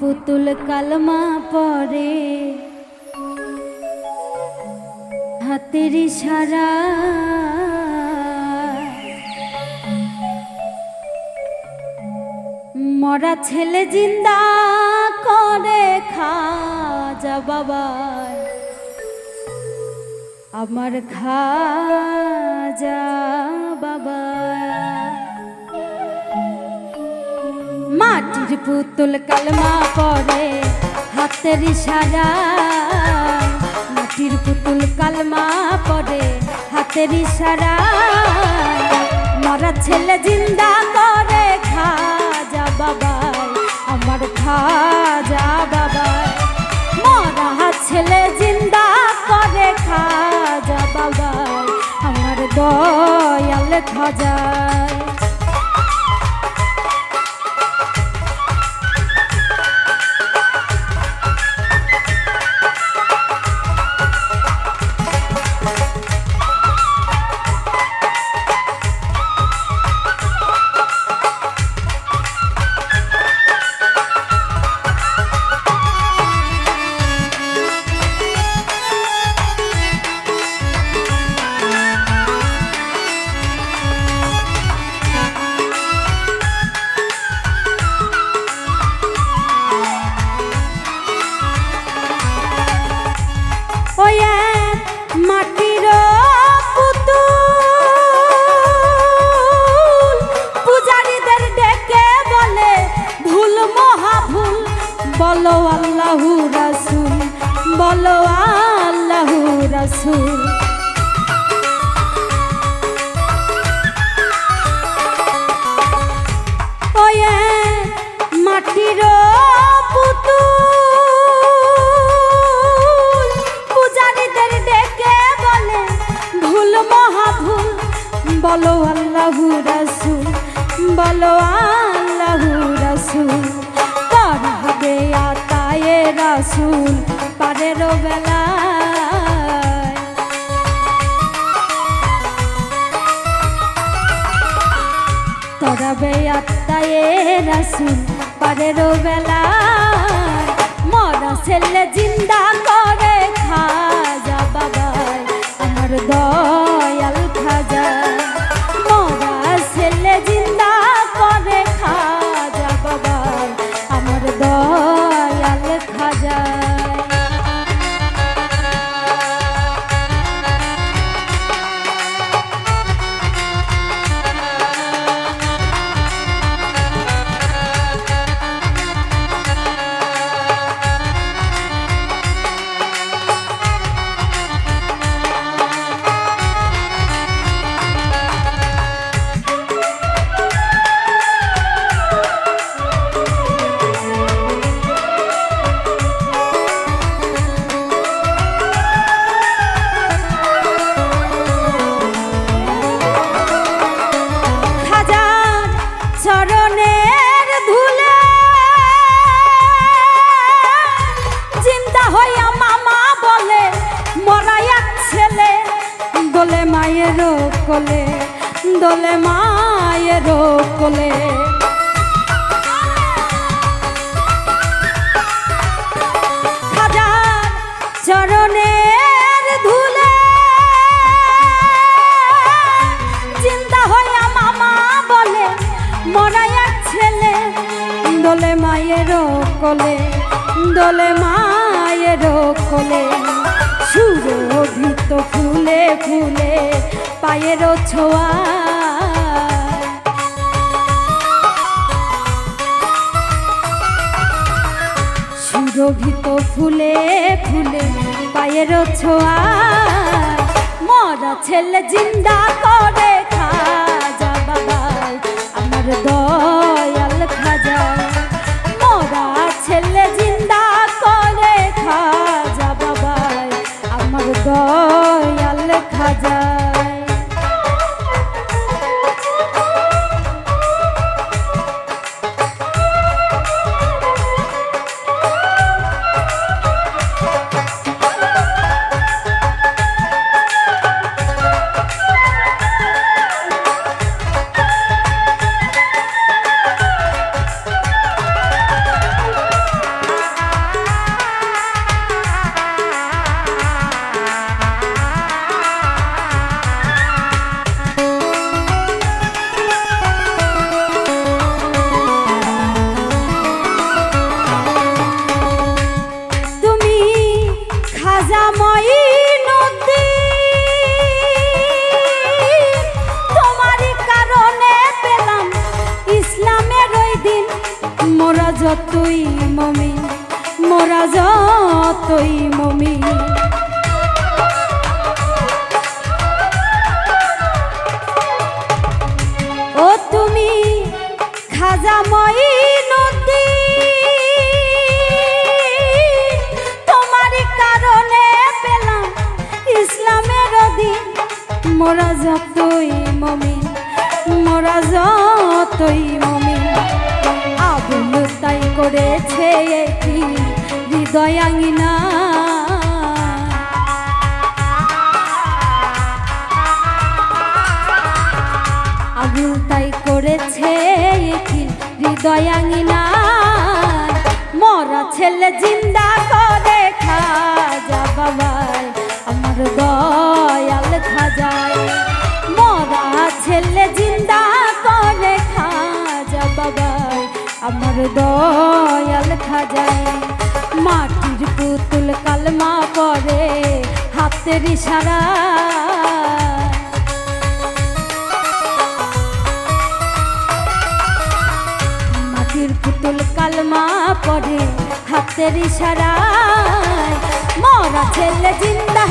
পুতুল কালমা পরে। হাতের সারা মরা ছেলে জিন্দা করে খাজা বাবা আমার খাজা। মাটির পুতুল কালমা পরে হাতের ইশারা। মাটির পুতুল কালমা পরে হাতের ইশারা। মরা ছেলে জিন্দা করে খাজা বাবা আমার খাজা বাবাই। মরা ছেলে জিন্দা করে খাজা বাবা আমার দয়াল খাজায় বলে বলো আল্লাহু রাসূল, বলো আল্লাহু রাসূল পার হবে আতায়ে রাসূল পারের বেলায়? তরাবে আত্মায়ে রাসুল পারের বেলা মরা ছেলে জিন্দা করে। কোলে দোলে মায়ের কোলে দোলে মায়ের কোলে দোলে মায়ের কোলে সুরভিত ফুলে ফুলে পায়ের ছোঁয়া। সুরভিত ফুলে ফুলে পায়ের ছোঁয়া। মরা ছেলে জিন্দা করে খাজা বাবাই, আমার দয়াল যতই মমি, মোরা যতই মমি। ও তুমি খাজাময়ী নদী তোমার যতই মমি, মোরা যতই মমি। তাই করেছে একটি হৃদয়াঙ্গিনা। আবুল তাই করেছে একটি হৃদয়াঙ্গিনা। মরা ছেলে জিন্দা করে খা যা বাবা আমার আমার দয়াল খাজায়, মাটির পুতুল কালমা করে হাতের ইশারা। মাটির পুতুল কালমা পড়ে হাতের ইশারায়, মরা ছেলে জিন্দা